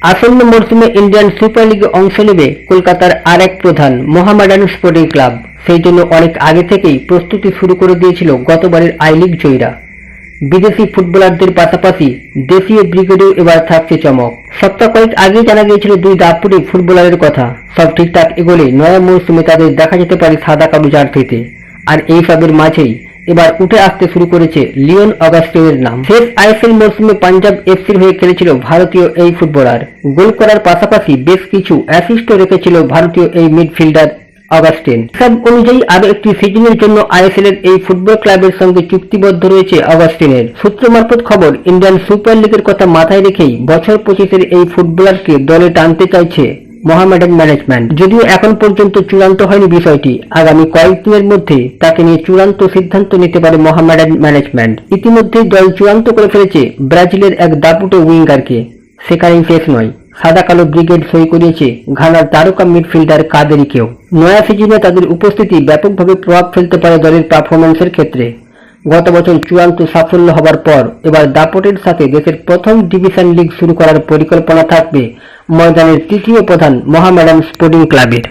আসন্ন মরশুমে Indian super লিগে অংশ নেবে কলকাতার আর এক প্রধান মোহামেডান স্পোর্টিং ক্লাব। সেই জন্য অনেক আগে থেকেই প্রস্তুতি শুরু করে দিয়েছিল গতবারের আই লিগ জয়ীরা। বিদেশি ফুটবলারদের পাশাপাশি দেশীয় ব্রিগেডেও এবার থাকছে চমক। সপ্তাহ কয়েক আগেই জানা গিয়েছিল দুই দাপুরি ফুটবলারের কথা। সব ঠিকঠাক এগোলে নয়া মৌসুমে তাদের দেখা যেতে পারে সাদা কালো জার্সিতে। আর এই সবের মাঝেই এবার উঠে আসতে শুরু করেছে লিওন অগাস্টিনের নাম। শেষ আইএসএল মরসুমে পাঞ্জাব এফসির হয়ে খেলেছিল ভারতীয় এই ফুটবলার। গোল করার পাশাপাশি বেশ কিছু অ্যাসিস্টও রেখেছিল ভারতীয় এই মিডফিল্ডার অগাস্টিন। সব অনুযায়ী আরও একটি সিজনের জন্য আইএসএল এর এই ফুটবল ক্লাবের সঙ্গে চুক্তিবদ্ধ রয়েছে অগাস্টিনের। সূত্র মারফত খবর, ইন্ডিয়ান সুপার লিগের কথা মাথায় রেখেই বছর পঁচিশের এই ফুটবলারকে দলে টানতে চাইছে মোহামেডান ম্যানেজমেন্ট যদিও এখন পর্যন্ত চূড়ান্ত হয়নি বিষয়টি, আগামী কয়েকদিনের মধ্যে তাকে নিয়ে চূড়ান্ত সিদ্ধান্ত নিতে পারে মোহামেডান ম্যানেজমেন্ট ইতিমধ্যেই দল চূড়ান্ত করে ফেলেছে ব্রাজিলের এক দাপুটে উইঙ্গারকে। সেখানেই শেষ নয়। সাদা কালো ব্রিগেড সই করিয়েছে ঘানার তারকা মিডফিল্ডার কাদেরিকেও। নয়া সিজনে তাদের উপস্থিতি ব্যাপকভাবে প্রভাব ফেলতে পারে দলের পারফরম্যান্সের ক্ষেত্রে। গত বছর চূড়ান্ত সাফল্য হবার পর এবার দাপটের সাথে দেশের প্রথম ডিভিশন লিগ শুরু করার পরিকল্পনা থাকবে ময়দানের তৃতীয় প্রধান মোহামেডান স্পোর্টিং ক্লাবের।